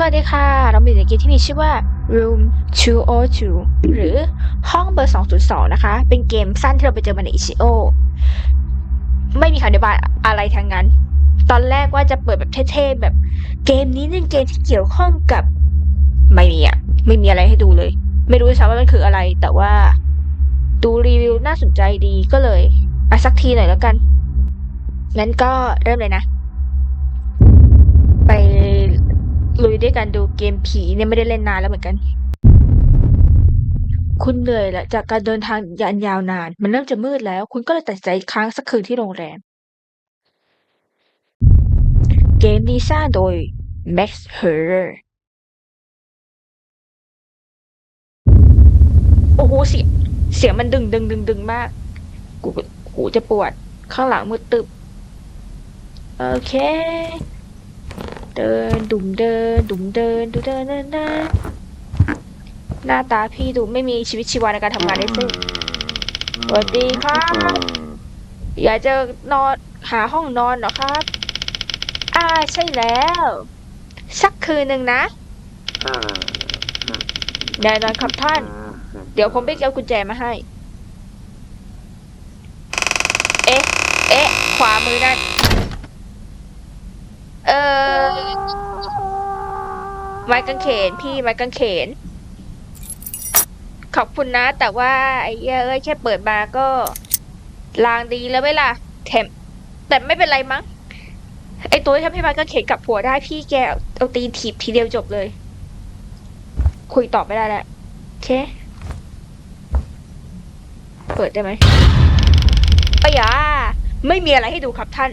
สวัสดีค่ะ เรามีในเกมที่มีชื่อว่า Room 202 หรือห้องเบอร์ 202 นะคะ เป็นเกมสั้นที่เราไปเจอมาในอิชิโอ ไม่มีคำอธิบายอะไรทั้งนั้น ตอนแรกว่าจะเปิดแบบเท่ๆ แบบเกมนี้เป็นเกมที่เกี่ยวข้องกับ ไม่มีอะไม่มีอะไรให้ดูเลย ไม่รู้ใช่ว่ามันคืออะไร แต่ว่าดูรีวิวน่าสนใจดีก็เลยอะสักทีหน่อยแล้วกัน งั้นก็เริ่มเลยนะ ลุยด้วยกันดูเกมผีเนี่ยไม่ได้เล่นนานแล้วเหมือนกัน คุณเหนื่อยและจากการเดินทางยานยาวนาน มันเริ่มจะมืดแล้ว คุณก็เลยตัดใจค้างสักคืนที่โรงแรม เกมนี้สร้างโดย Max h e r โอ้โหเสียงเสียงมันดึงดึงดึงดึงมาก กูหูจะปวด ข้างหลังมืดตึบ โอเค เดินดุ่มเดินดุ่มเดินดูเดินเดินเดินหน้าตาพี่ดูไม่มีชีวิตชีวาในการทำงานได้สิสวัสดีครับ อยากจะนอนหาห้องนอนเหรอครับ อ่าใช่แล้ว สักคืนหนึ่งนะแน่นอนครับท่าน เดี๋ยวผมไปเอากุญแจมาให้ เอ๊ะ เอ๊ะ ขวามือนั่น เออ ไม้กางเขนพี่ไม้กางเขน ขอบคุณนะ แต่ว่าไอ้เอ้ยแค่เปิดมาก็ลางดีแล้วไหมล่ะแถมแต่ไม่เป็นไรมั้งไอ้ตัวที่ทำให้ไม้กางเขนกลับหัวได้พี่แกเอาตีนถีบทีเดียวจบเลย คุยต่อไม่ได้แล้วโอเค เปิดได้ไหมเอ้ยอะไม่มีอะไรให้ดูครับท่าน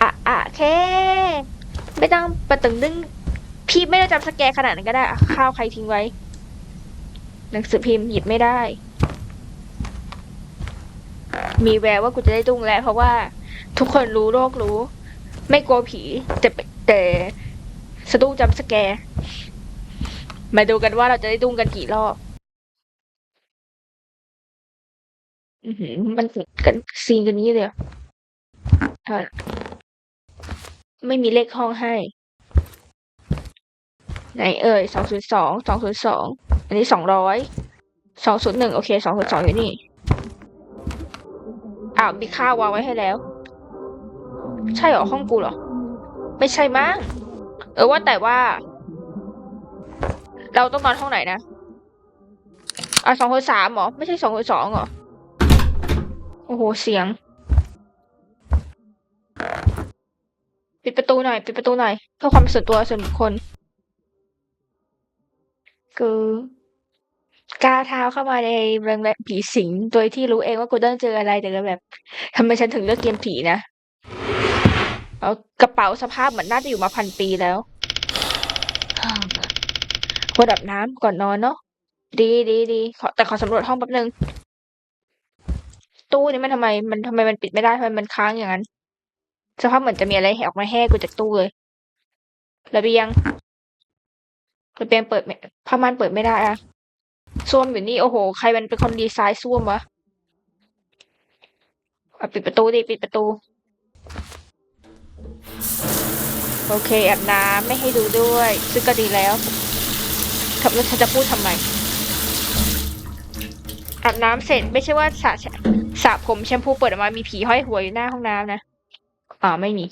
อะอะแค่ ไม่ต้องประตึงดึง พี่ไม่ได้จำสแกนขนาดนั้นก็ได้อะข้าวใครทิ้งไว้ หนังสือพิมพ์หยิบไม่ได้ มีแววว่ากูจะได้ดุ้งแล้ว เพราะว่า ทุกคนรู้โลกรู้ ไม่กลัวผี แต่แต่สะดุ้งจำสแกนมาดูกันว่าเราจะได้ดุ้งกันกี่รอบมันกันซีนกันนี้เลยเหรอใช่ไม่มีเลขห้องให้ ไหนเอ่ยสองศูนย์สองสองศูนย์สองอันนี้สองร้อยสองศูนย์หนึ่งโอเคสองศูนย์สองอยู่นี่อ้าวมีข้าววางไว้ให้แล้ว ใช่เหรอห้องกูเหรอ ไม่ใช่มั้งเออว่าแต่ว่า เราต้องนอนห้องไหนนะอะสองคนสามหรอ ไม่ใช่สองคนสองเหรอ โอ้โหเสียง ปิดประตูหน่อย ปิดประตูหน่อยเพื่อความส่วนตัวส่วนบุคคล คือกล้าเท้าเข้ามาในเรื่องแบบผีสิง โดยที่รู้เองว่ากูต้องเจออะไรแต่ก็แบบทำไมฉันถึงเลือกเกมผีนะเอากระเป๋าสภาพเหมือนน่าจะอยู่มาพันปีแล้วควรดับน้ำก่อนนอนเนาะดีดีดีขอแต่ขอสำรวจห้องแป๊บนึง ตู้นี้มันทำไม มันทำไมมันปิดไม่ได้ทำไมมันค้างอย่างนั้นสภาพเหมือนจะมีอะไรแหกออกมาแห้กูจากตู้เลยระเบียง ระเบียงเปิดไม่ผ้าม่านเปิดไม่ได้อะส้วมอยู่นี่โอ้โห ใครมันเป็นคนดีไซน์ส้วมวะปิดประตูดิปิดประตู โอเคอาบน้ำไม่ให้ดูด้วย ซึ่งก็ดีแล้วทำแล้วฉันจะพูดทำไมอาบน้ำเสร็จไม่ใช่ว่าสระสระผมแชมพูเปิดออกมามีผีห้อยหัวอยู่หน้าห้องน้ำนะอ่าไม่มี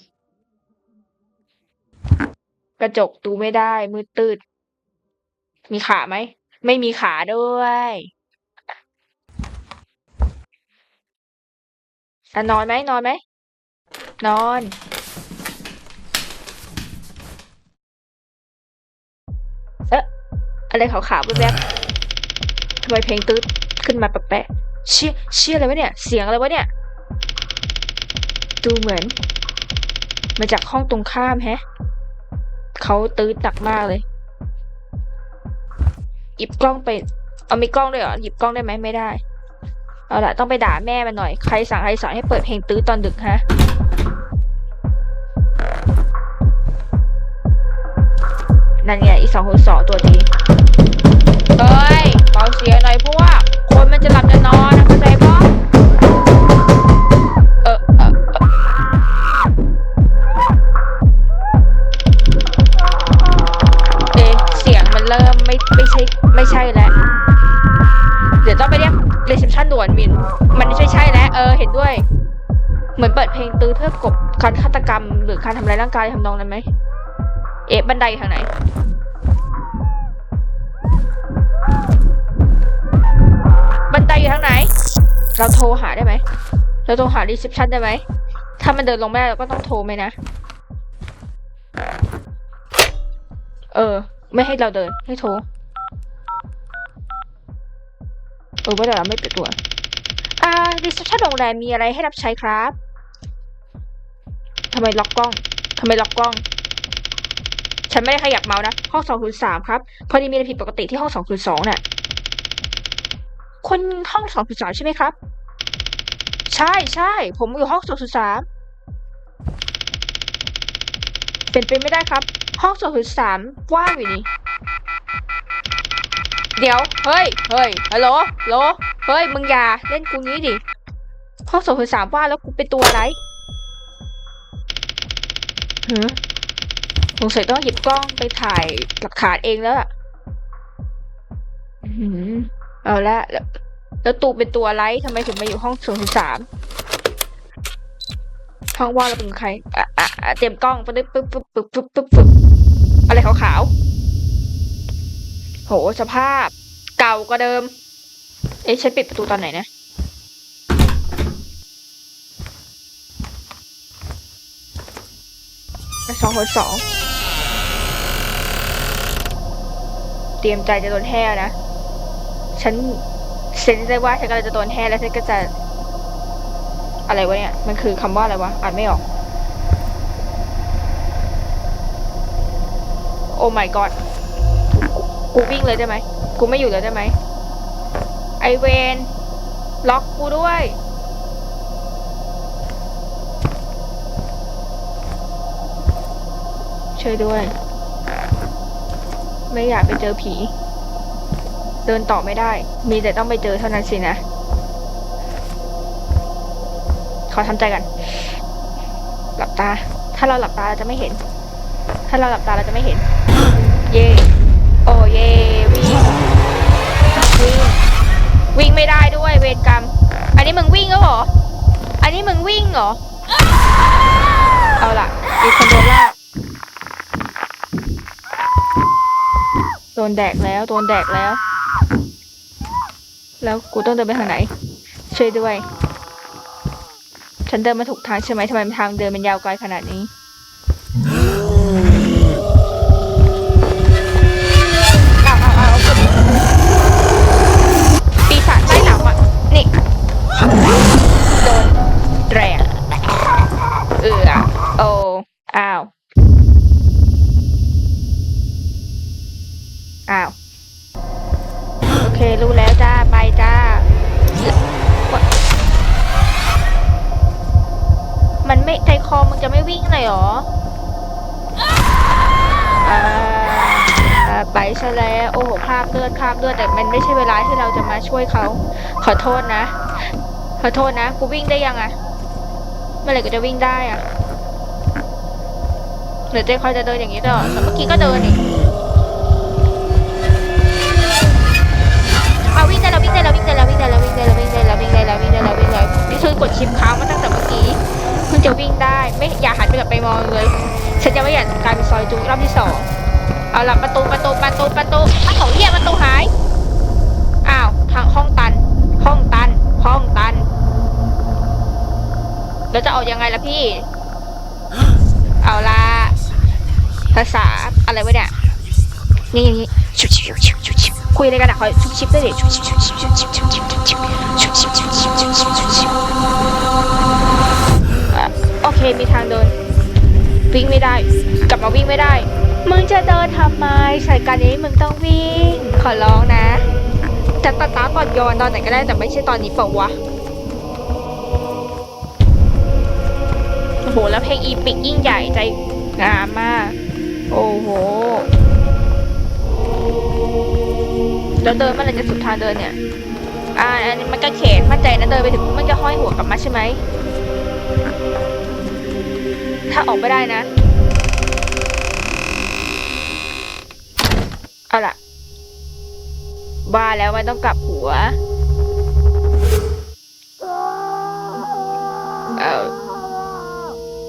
กระจกดูไม่ได้มืดตืด มีขาไหม ไม่มีขาด้วยอะนอนไหม นอนไหม นอน เอ๊ะ อะไรขาวๆแวบๆทำไมเพลงตืดขึ้นมาแปะๆเชี่ยเชี่ยอะไรวะเนี่ย เสียงอะไรวะเนี่ย ดูเหมือน มาจากห้องตรงข้ามแฮะ เขาตื้อหนักมากเลย หยิบกล้องไป เอามีกล้องด้วยเหรอ หยิบกล้องได้ไหมไม่ได้ เอาละต้องไปด่าแม่มันหน่อย ใครสั่งใครสอนให้เปิดเพลงตื้อตอนดึกฮะนั่นไงอีสองคนสองตัวดีเฮ้ยเบาเสียงหน่อยพวกคนมันจะหลับจะนอนนะคะ ไม่ไม่ใช่ไม่ใช่แล้วเดี๋ยวต้องไปเรียกเรีเซพชันด่วนมิน มันไม่ใช่ใช่แล้วเออเห็นด้วย เหมือนเปิดเพลงตื้อเพื่อกบการฆาตกรรม หรือการทำร้ายร่างกายทำนองนั้นไหม เอ๊ะบันไดอยู่ทางไหนบันไดอยู่ทางไหน เราโทรหาได้ไหม เราโทรหารีเซพชันได้ไหม ถ้ามันเดินลงไม่ได้เราก็ต้องโทรไหมนะ เออ ไม่ให้เราเดิน ให้โทรเออว่าแต่เราไม่ปิดตัว อ่ารีเซพชันโรงแรมมีอะไรให้รับใช้ครับทำไมล็อกกล้องทำไมล็อกกล้อง ฉันไม่ได้ขยับเมาส์นะ ห้องสองศูนย์สามครับ พอดีมีอะไรผิดปกติที่ห้องสองศูนย์สองน่ะ คนห้องสองศูนย์สามใช่ไหมครับ ใช่ใช่ ผมอยู่ห้องสองศูนย์สามเป็นไปไม่ได้ครับ ห้องสองศูนย์สามว่างอยู่นี่ เดี๋ยว เฮ้ย เฮ้ยฮัลโหลโหลเฮ้ย มึงอย่าเล่นกูงี้ดิ ห้องสองศูนย์สามว่างแล้วกูเป็นตัวอะไรหือสงสัยต้องหยิบกล้องไปถ่ายหลักฐานเองแล้วอะอือหือเอาละแล้วแล้วตูเป็นตัวอะไรทำไมถึงมาอยู่ห้องสองศูนย์สาม ห้องว่างแล้วเป็นใครอะอะเตรียมกล้องปึ๊บปึ๊บปึ๊บปึ๊บปึ๊บปึ๊บปึ๊บอะไรขาวๆโหสภาพ เก่ากว่าเดิม เอ๊ะฉันปิดประตูตอนไหนนะสองคนสองเตรียมใจจะโดนแห่นะ ฉันเซนได้ว่าฉันกำลังจะโดนแห่แล้วฉันก็จะ อะไรวะเนี่ย มันคือคำว่าอะไรวะ อ่านไม่ออก โอ้ my god กูวิ่งเลยได้ไหม กูไม่อยู่เลยได้ไหม ไอเวนล็อกกูด้วย ช่วยด้วย ไม่อยากไปเจอผี เดินต่อไม่ได้ มีแต่ต้องไปเจอเท่านั้นสินะ ขอทำใจกัน หลับตา ถ้าเราหลับตาเราจะไม่เห็น ถ้าเราหลับตาเราจะไม่เห็น เย่โอ้เย่วิ่งวิ่งวิ่งไม่ได้ด้วยเวรกรรม อันนี้มึงวิ่งแล้วเหรอ อันนี้มึงวิ่งเหรอ เอาล่ะมีกคนโดนลากโดนแดกแล้ว โดนแดกแล้ว แล้วกูต้องเดินไปทางไหน ช่วยด้วย ฉันเดินมาถูกทางใช่ไหมทำไมทางเดินมันยาวไกลขนาดนี้อ้าวอ้าวอ้าวปีศาจใต้หนาวอะ นี่ โดนแรงเออโออ้าว อ้าว ไม่ใจคอมึงจะไม่วิ่งเลยเหรออ่าไปซะแล้วโอ้โหคราบเลือดคราบเลือดแต่มันไม่ใช่เวลาที่เราจะมาช่วยเขา ขอโทษนะ ขอโทษนะกูวิ่งได้ยังอะเมื่อไหร่กูจะวิ่งได้อะหรือเจ๊คอยจะเดินอย่างนี้ตลอดแต่เมื่อกี้ก็เดินนี่เอาวิ่งได้แล้ววิ่งได้แล้ววิ่งได้แล้ววิ่งได้แล้ววิ่งได้แล้ววิ่งได้แล้ววิ่งได้แล้ววิ่งได้แล้ววิ่งได้แล้วนี่คือกดชิปค้างมาตั้งแต่เมื่อกี้เพิ่งจะวิ่งได้ ไม่อย่าหันไปกลับไปมองเลย ฉันจะไม่อยากกลายเป็นซอยจุ๊รอบที่สองเอาละประตูประตูประตูประตูอ้าวเหี้ยประตูหาย อ้าวทางห้องตัน ห้องตัน ห้องตันแล้วจะออกยังไงล่ะพี่ เอาละภาษาอะไรวะเนี่ยนี่นี้ชุบชิบชุบชิบชุบชิบคุยอะไรกันอะขอชุบชิบด้วยดิชุบชิบชุบชิบชุบชิบชุบชิบชุบชิบชุบชิบชุบชิบะโอเคมีทางเดิน วิ่งไม่ได้ กลับมาวิ่งไม่ได้ มึงจะเดินทำไมสายการนี้มึงต้องวิ่ง ขอร้องนะจะตัดตาก่อนโยนตอนไหนก็ได้แต่ไม่ใช่ตอนนี้เปล่าวะโอ้โหแล้วเพลงอีปิกยิ่งใหญ่ใจงามมาก โอ้โหแล้วเดินเมื่อไหรจะสุดทางเดินเนี่ย อ่าอันนี้มันก็เขนมั่นใจนะเดินไปถึงมันจะห้อยหัวกลับมาใช่ไหม ถ้าออกไม่ได้นะ เอาล่ะ บ้าแล้วมันต้องกลับหัว เออ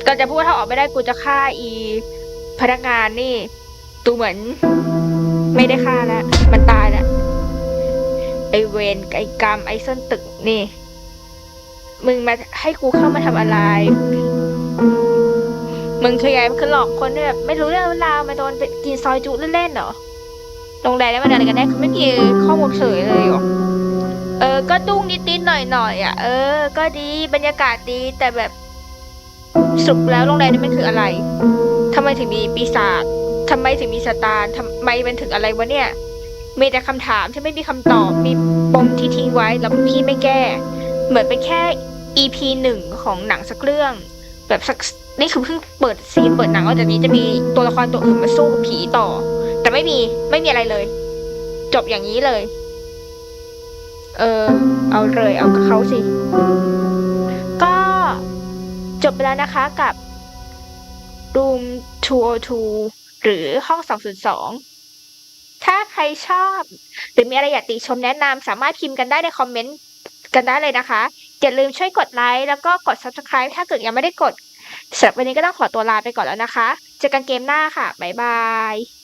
ก็จะพูดถ้าออกไม่ได้กูจะฆ่าอี พนักงานนี่ ตูเหมือน ไม่ได้ฆ่าแล้ว มันตายแล้วไอเวนไอกรรมไอส้นตึกนี่ มึงมาให้กูเข้ามาทำอะไร มึงคือไงมันคือหลอกคนที่แบบไม่รู้เรื่องราวมาโดนไปกินซอยจุเล่นๆเหรอโรงแรมนี่มันอะไรกันแน่คือไม่มีข้อมูลเฉยเลยหรอเออ ก็ดุ้งนิดๆหน่อยๆอะ เออ ก็ดีบรรยากาศดีแต่แบบสรุปแล้วโรงแรมนี้มันคืออะไรทำไมถึงมีปีศาจทำไมถึงมีสตาร์ทำไมมันถึงอะไรวะเนี่ย มีแต่คำถามที่ไม่มีคำตอบ มีปมที่ทิ้งไว้แล้วพี่ไม่แก้ เหมือนเป็นแค่ EP หนึ่งของหนังสักเรื่อง แบบสัก นี่คือเพิ่งเปิดซีนเปิดหนังแล้วจากนี้จะมีตัวละครตัวอื่นมาสู้กับผีต่อ แต่ไม่มีไม่มีอะไรเลย จบอย่างนี้เลย เออ เอาเลยเอากับเขาสิ ก็จบไปแล้วนะคะกับ Room 202 หรือห้อง 202 ถ้าใครชอบ หรือมีอะไรอยากติชมแนะนำสามารถพิมพ์กันได้ในคอมเมนต์กันได้เลยนะคะ อย่าลืมช่วยกดไลค์แล้วก็กด Subscribe ถ้าเกิดยังไม่ได้กด สำหรับวันนี้ก็ต้องขอตัวลาไปก่อนแล้วนะคะ เจอกันเกมหน้าค่ะ บ๊ายบาย